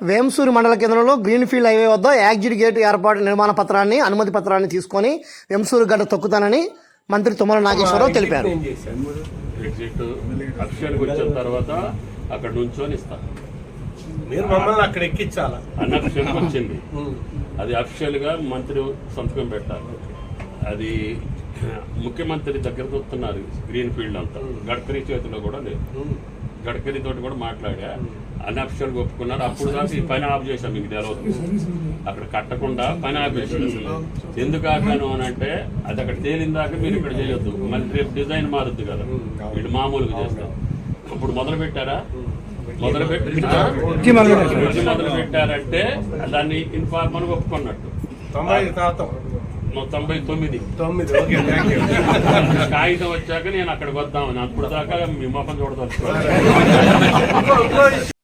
వేంసూరు మండల కేంద్రంలో greenfield highway వద్ద యాక్జిడ్ గేట్ ఏర్పాటు నిర్మాణ పత్రాన్ని అనుమతి పత్రాన్ని తీసుకొని వేంసూరు గడ్డ తొక్కుతానని మంత్రి తుమ్మల నాగేశ్వరరావు తెలిపారు. వచ్చిన తర్వాత అక్కడ నుంచొని ఇస్తా మీరు మమ్మల్ని అక్కడ ఎక్కించాలా? వచ్చింది. అది అఫిషియల్గా మంత్రి సంతకం పెట్టాలి అది ముఖ్యమంత్రి దగ్గర చూస్తున్నారు గ్రీన్ ఫీల్డ్ అంతా గడ్కరీ చేతిలో కూడా లేదు. గడ్కరీ తోటి కూడా మాట్లాడా అన్అఫిషియల్ ఒప్పుకున్నారు అప్పుడు దాకా ఈ పని ఆఫ్ చేశాం మీకు తెలియదు అక్కడ కట్టకుండా పని ఆపేసాం ఎందుకు ఆపాను అని అంటే అది అక్కడ తేలిన దాకా మీరు ఇక్కడ చేయొద్దు మళ్ళీ రేపు డిజైన్ మారుద్ది కదా వీళ్ళు మామూలుగా చేస్తాం ఇప్పుడు మొదలు పెట్టారా మొదలు పెట్టి మొదలు పెట్టారంటే దాన్ని ఇన్ఫార్మల్ ఒప్పుకున్నట్టు తొంభై తొమ్మిది. తొమ్మిది కాగితం వచ్చాక నేను అక్కడికి వద్దామని. అప్పుడు దాకా మీ మొఖం చూడదలుచుకోవాలి